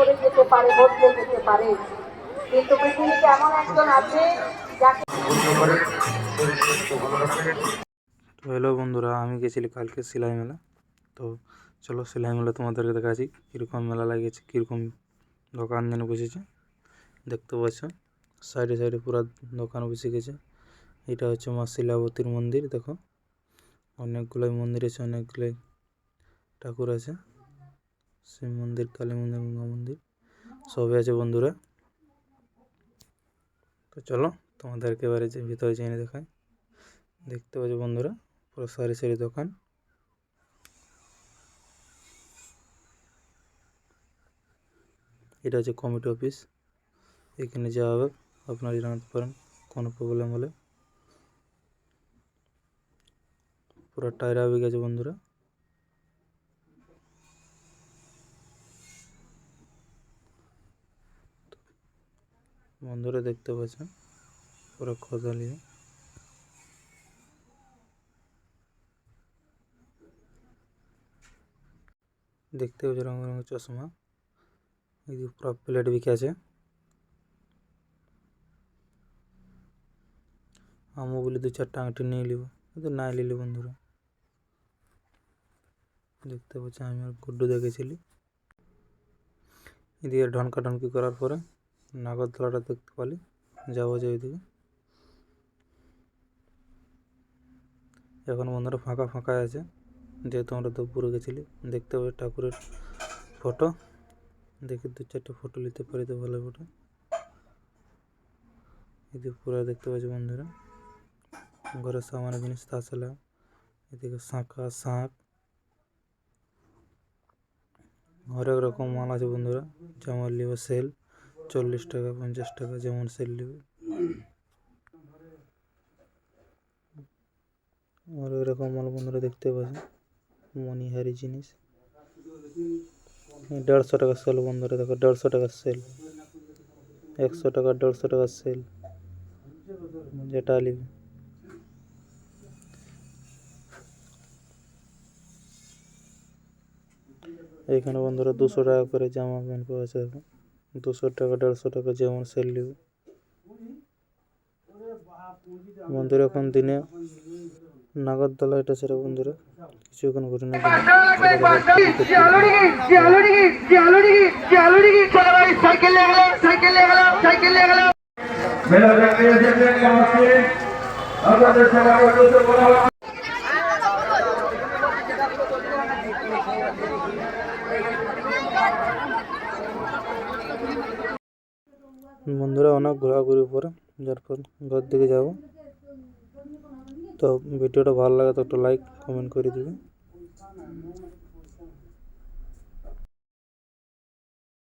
সরে যেতে পারে বদলে যেতে পারে। কিন্তু পৃথিবীতে এমন একজন আছে যাকে তো হ্যালো বন্ধুরা, আমি গেছিলি কালকে সেলাই মেলা। তো চলো সেলাই মেলা তোমাদেরকে দেখাচ্ছি, কীরকম মেলা লাগিয়েছে, কীরকম দোকান যেন বসেছে। দেখতে পাচ্ছ সাইডে সাইডে পুরো দোকান বসে গেছে। এটা হচ্ছে মা শিলাবতীর মন্দির, দেখো। অনেকগুলোই মন্দির আছে, অনেকগুলোই ঠাকুর আছে। শিব মন্দির, কালী মন্দির, গঙ্গা মন্দির, সবই আছে বন্ধুরা। তো চলো তোমাদেরকে এবারে যে ভিতরে জেনে দেখায় দেখতে পাচ্ছ বন্ধুরা, পুরো সারি সারি দোকান। এটা হচ্ছে কমিটি অফিস। এখানে যাওয়া হবে আপনারা জানাতে পারেন, কোনো প্রবলেম হলে। পুরো টায়ার হবে গেছে বন্ধুরা। বন্ধুরা দেখতে পাচ্ছেন, পুরো খোদালিয়ে। দেখতে পাচ্ছ রঙ রঙের চশমা। এই পুরো প্লেট বিকে আছে। আমও বলি দু চারটা আংটি নিয়ে নিব। কিন্তু না নিলে বন্ধুরা। দেখতে পাচ্ছি আমি আর গুড্ডু দেখেছিলি। এদিকে ঢনকা ঢনকি করার পরে নাগরদোলাটা দেখতে পালি। যাব যে ওইদিকে। এখন বন্ধুরা ফাঁকা ফাঁকা আছে। যেহেতু আমরা দুপুরে গেছিলি, দেখতে পাবে ঠাকুরের ফটো দেখি দু চারটে ফটো নিতে পারি তো ভালো ফটো এদিকে পুরো দেখতে পাচ্ছি বন্ধুরা। ঘরের সামান্য জিনিস তাছাড়া এদিকে শাঁখা, শাঁখ। হরেক রকম মাল আছে বন্ধুরা। যেমন নেবে সেল। চল্লিশ টাকা, পঞ্চাশ টাকা যেমন সেল নেবে। আর এরকম মাল বন্ধুরা দেখতে পাচ্ছেন মনিহারি জিনিস। দেড়শো টাকা সেল বন্ধুরা, দেখো দেড়শো টাকার সেল একশো টাকা, দেড়শো টাকার সেল যেটা নেবে। এখানে বন্ধুরা দুশো টাকা করে জামা প্যান্ট পাওয়া যাবে। দুশো টাকা দেড়শো টাকা যেমন নেবে বন্ধুরা এখন দিনে নাগরদোলা এটা সেটা বন্ধুরা কিছুক্ষণ ঘটনা আপনাদের বন্ধুরা অনেক ঘোরাঘুরি পরে তারপর ঘর দিকে যাব। তো ভিডিওটা ভালো লাগে তো একটু লাইক কমেন্ট করে দিবে।